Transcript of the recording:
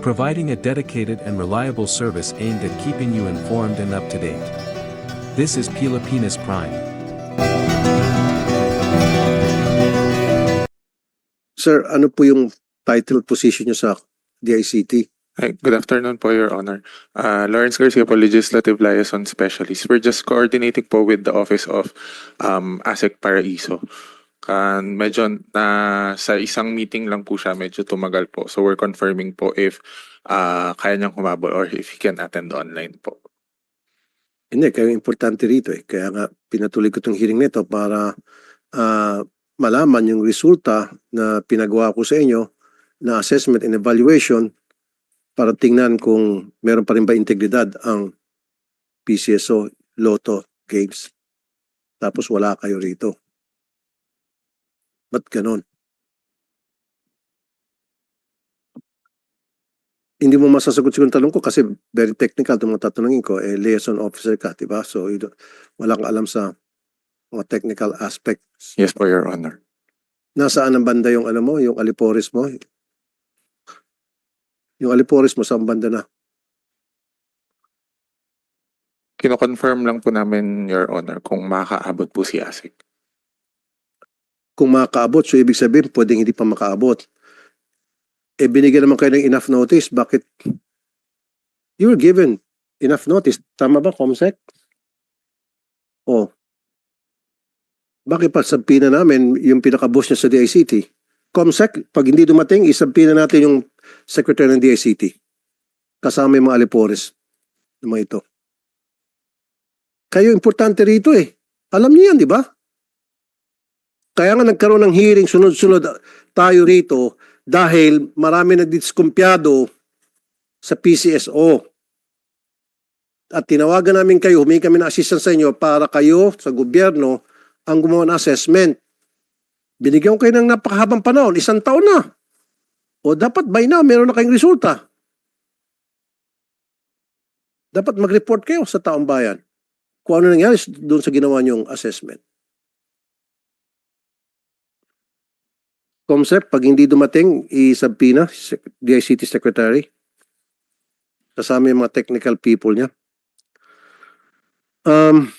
providing a dedicated and reliable service aimed at keeping you informed and up to date. This is Pilipinas Prime. Sir, ano po yung title position niyo sa DICT? Hi, good afternoon po, Your Honor. Uh, Lawrence Garcia po, Legislative Liaison Specialist. We're just coordinating po with the Office of um, ASEC Paraiso. Kan medyo na sa isang meeting lang po siya, medyo tumagal po. So we're confirming po if uh, kaya niyang humabol or if he can attend online po. Hindi, kayo importante rito eh. Kaya nga pinatuloy ko itong hearing nito para ah, malaman yung resulta na pinagawa ko sa inyo na assessment and evaluation para tingnan kung meron pa rin ba integridad ang PCSO Lotto Games. Tapos wala kayo rito. Ba't ganon? Hindi mo masasagot siguro yung tanong ko kasi very technical itong mga tatanungin ko. Eh, liaison officer ka, di ba? So, you don't- wala kang alam sa mga technical aspects. Yes po, Your Honor. Nasaan ang banda yung ano mo, yung alipores mo? Yung alipores mo, saan banda na? Kino-confirm lang po namin, Your Honor, kung makakaabot po si ASEC. Kung makakaabot, so ibig sabihin, pwedeng hindi pa makaabot. Eh, binigyan naman kayo ng enough notice. Bakit? You were given enough notice. Tama ba, Comsec? Oh. Bakit pa sabihin na namin yung pinaka-boss niya sa DICT? Comsec, pag hindi dumating, isabihin na natin yung secretary ng DICT. Kasama yung mga alipores ng mga ito. Kayo importante rito eh. Alam niyo yan, di ba? Kaya nga nagkaroon ng hearing sunod-sunod tayo rito dahil marami nagdiskumpyado sa PCSO. At tinawagan namin kayo, humingi kami ng assistance sa inyo para kayo sa gobyerno ang gumawa ng assessment. Binigyan ko kayo ng napakahabang panahon, isang taon na. O dapat by now, meron na kayong resulta. Dapat mag-report kayo sa taong bayan kung ano nangyari doon sa ginawa niyong assessment. Comsec, pag hindi dumating, i-subpoena, Sec- DICT Secretary. Kasama yung mga technical people niya. Um,